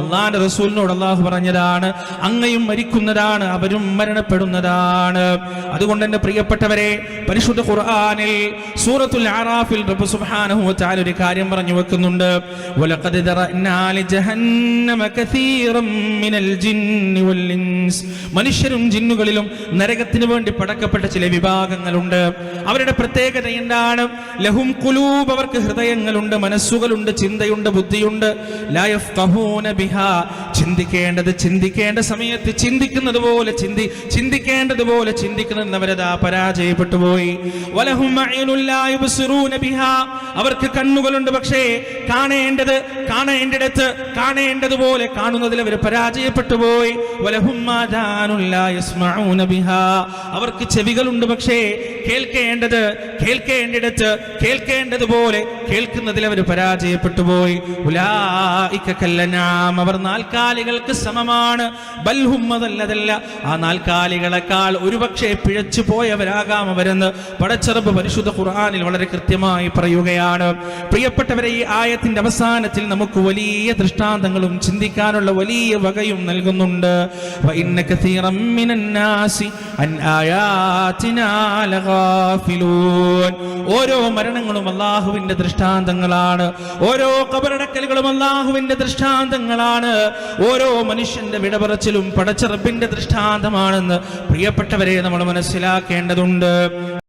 അള്ളാന്റെ റസൂലിനോട് അള്ളാഹു പറഞ്ഞതാണ് അങ്ങയും മരിക്കുന്നതാണ് അവരും മരണപ്പെടുന്നതാണ്. അതുകൊണ്ട് എന്റെ പ്രിയപ്പെട്ടവരെ പരിശുദ്ധ ഖുർആാനിൽ സൂറത്തുൽ ആറാഫിൽ റബ്ബ് സുബ്ഹാനഹു ഒരു കാര്യം പറഞ്ഞു വെക്കുന്നുണ്ട്. മിനൽ ജിന്നി വൽ ഇൻസ്. മനുഷ്യരും ജിന്നുകളിലും നരകത്തിന് വേണ്ടി പടക്കപ്പെട്ട ചില വിഭാഗങ്ങളുണ്ട്. അവരുടെ പ്രത്യേകത എന്താണ്? ലഹും കുലൂബ് അവർക്ക് ഹൃദയങ്ങളുണ്ട് മനസ്സുകളുണ്ട് ചിന്തയുണ്ട് ബുദ്ധിയുണ്ട്. ലാ ബിഹാ ചിന്തിക്കേണ്ടത് ചിന്തിക്കേണ്ട സമയത്ത് ചിന്തിക്കുന്നത് പോലെ ചിന്തി ചിന്തിക്കേണ്ടതുപോലെ ചിന്തിക്കുന്നതിന് അവരതാ പരാജയപ്പെട്ടു പോയി. അവർക്ക് കണ്ണുകളുണ്ട് പക്ഷേ കാണേണ്ടത് കാണേണ്ടിടത്ത് കാണേണ്ടതുപോലെ കാണുന്നതിൽ അവർ പരാജയപ്പെട്ടു പോയി. അവർക്ക് ചെവികളുണ്ട് പക്ഷേ കേൾക്കേണ്ടത് കേൾക്കേണ്ടിടത്ത് കേൾക്കേണ്ടതുപോലെ കേൾക്കുന്നതിൽ അവർ പരാജയപ്പെട്ടു പോയി. ഉലായിക കല്ലനാം അവർ നാൽക്കാലികൾക്ക് സമമാണ്. ബൽഹുമ്മതല്ലതല്ല ആ നാൽക്കാലികളെക്കാൾ ഒരുപക്ഷെ പിഴച്ചു പോയവരാകാം അവരെന്ന് പടച്ചറബ് പരിശുദ്ധ ഖുർആാനിൽ വളരെ കൃത്യമായി പറയുകയാണ്. പ്രിയപ്പെട്ടവരെ ഈ ആയത്തിന്റെ അവസാനത്തിൽ നമുക്ക് വലിയ ദൃഷ്ടാന്തങ്ങളും ചിന്തിക്കാനുള്ള വലിയ വകയും നൽകുന്നുണ്ട്. ഓരോ മരണങ്ങളും അള്ളാഹുവിന്റെ ദൃഷ്ടാന്തങ്ങളാണ്. ഓരോ കബറടക്കലുകളും അള്ളാഹുവിന്റെ ദൃഷ്ടാന്തങ്ങളാണ്. ഓരോ മനുഷ്യന്റെ വിടപറച്ചിലും പടച്ചറബിന്റെ ദൃഷ്ടാന്തമാണെന്ന് പ്രിയപ്പെട്ടവരെ നമ്മൾ മനസ്സിലാക്കേണ്ടതുണ്ട്.